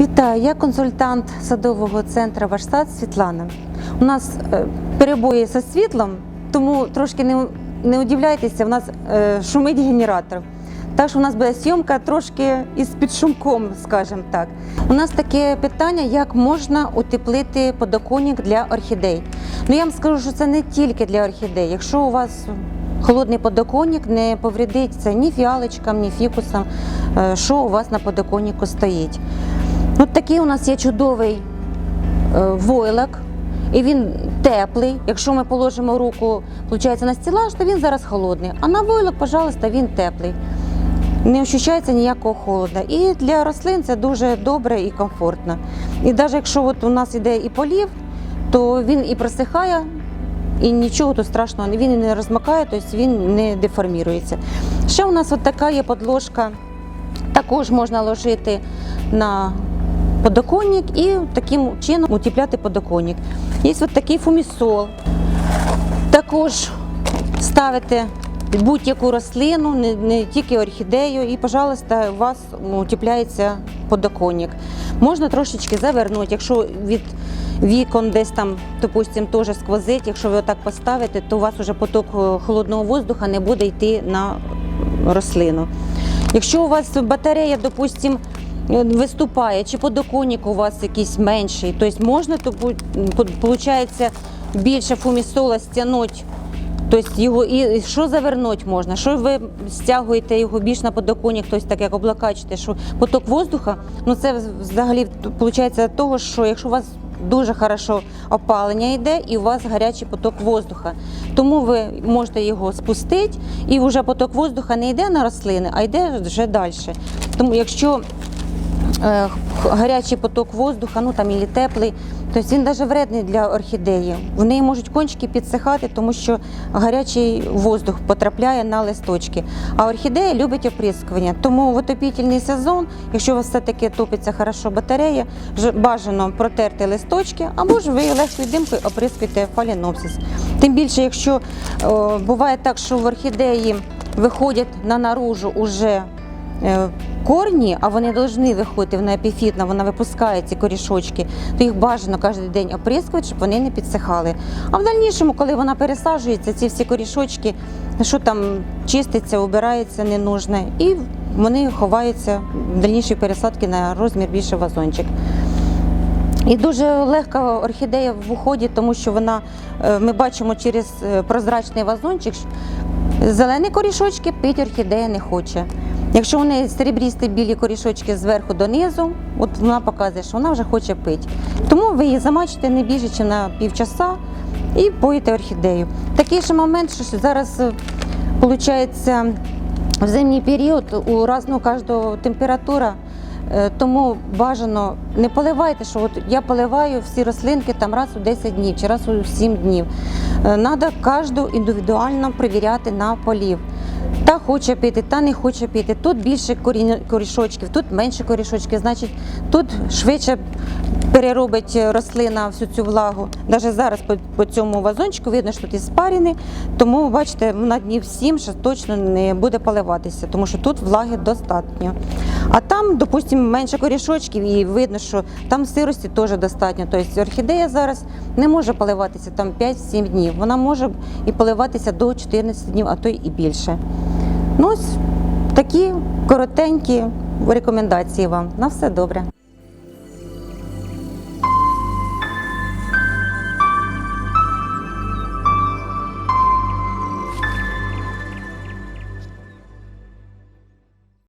Вітаю, я консультант садового центру Ваш сад Світлана. У нас е, перебої зі світлом, тому трошки не, не удивляйтеся, у нас е, шумить генератор. Так що у нас буде зйомка трошки із підшумком, скажімо так. У нас таке питання, як можна утеплити подоконник для орхідей. Ну я вам скажу, що це не тільки для орхідей. Якщо у вас холодний подоконник, не повредиться ні фіалочкам, ні фікусам, е, що у вас на подоконнику стоїть. От такий у нас є чудовий е, войлок, і він теплий. Якщо ми положимо руку, виходить, на стілаж, то він зараз холодний. А на войлок, пожалуйста, він теплий. Не ощущається ніякого холода. І для рослин це дуже добре і комфортно. І навіть якщо от у нас іде і полів, то він і просихає, і нічого тут страшного, він не розмокає, тобто він не деформірується. Ще у нас от така є подложка, також можна ложити на подоконник і таким чином утепляти подоконник. Є ось такий фумісол. Також ставите будь-яку рослину, не, не тільки орхідею, і, пожалуйста, у вас утепляється подоконник. Можна трошечки завернути, якщо від вікон десь там, допустим, теж сквозить, якщо ви отак поставите, то у вас вже поток е, холодного воздуха не буде йти на рослину. Якщо у вас батарея, допустим, виступає, чи подоконник у вас якийсь менший, тобто можна, то виходить більше фумісола стягнути. Тобто його і що завернути можна? Що ви стягуєте його більш на подоконник, тобто так як облакачите, що поток воздуха, ну це взагалі виходить того, що якщо у вас дуже хорошо опалення йде і у вас гарячий поток воздуха. Тому ви можете його спустити, і вже поток воздуха не йде на рослини, а йде вже далі. Тому якщо е, гарячий поток воздуха, ну там і теплий, тобто він навіть вредний для орхідеї. В неї можуть кончики підсихати, тому що гарячий воздух потрапляє на листочки. А орхідея любить оприскування. Тому в отопітельний сезон, якщо у вас все-таки топиться хорошо батарея, бажано протерти листочки, або ж ви легкою димкою оприскуєте фалінопсис. Тим більше, якщо о, буває так, що в орхідеї виходять на наружу уже е, корні, а вони повинні виходити, вона епіфітна, вона випускає ці корішочки, то їх бажано кожен день оприскувати, щоб вони не підсихали. А в дальнішому, коли вона пересаджується, ці всі корішочки, що там чиститься, убирається ненужне, і вони ховаються в дальнішій пересадки на розмір більше вазончик. І дуже легка орхідея в уході, тому що вона, е, ми бачимо через е, прозрачний вазончик, зелені корішочки пить орхідея не хоче. Якщо у неї серебрісті білі корішочки зверху донизу, от вона показує, що вона вже хоче пити. Тому ви її замачите не більше, ніж на півчаса і поїте орхідею. Такий ще момент, що зараз виходить в зимній період у разного кожного температура. Е, Тому бажано не поливайте, що от я поливаю всі рослинки там раз у 10 днів чи раз у 7 днів. Треба кожну індивідуально перевіряти на полів. Та хоче пити, та не хоче пити. Тут більше корішочків, тут менше корішочків, значить тут швидше переробить рослина всю цю влагу. Навіть зараз по, по цьому вазончику видно, що тут і спарені, тому бачите, на днів 7 ще точно не буде поливатися, тому що тут влаги достатньо. А там, допустимо, менше корішочків, і видно, що там сирості теж достатньо. Тобто орхідея зараз не може поливатися там 5-7 днів. Вона може і поливатися до 14 днів, а то й і більше. Ну ось такі коротенькі рекомендації вам. На все добре.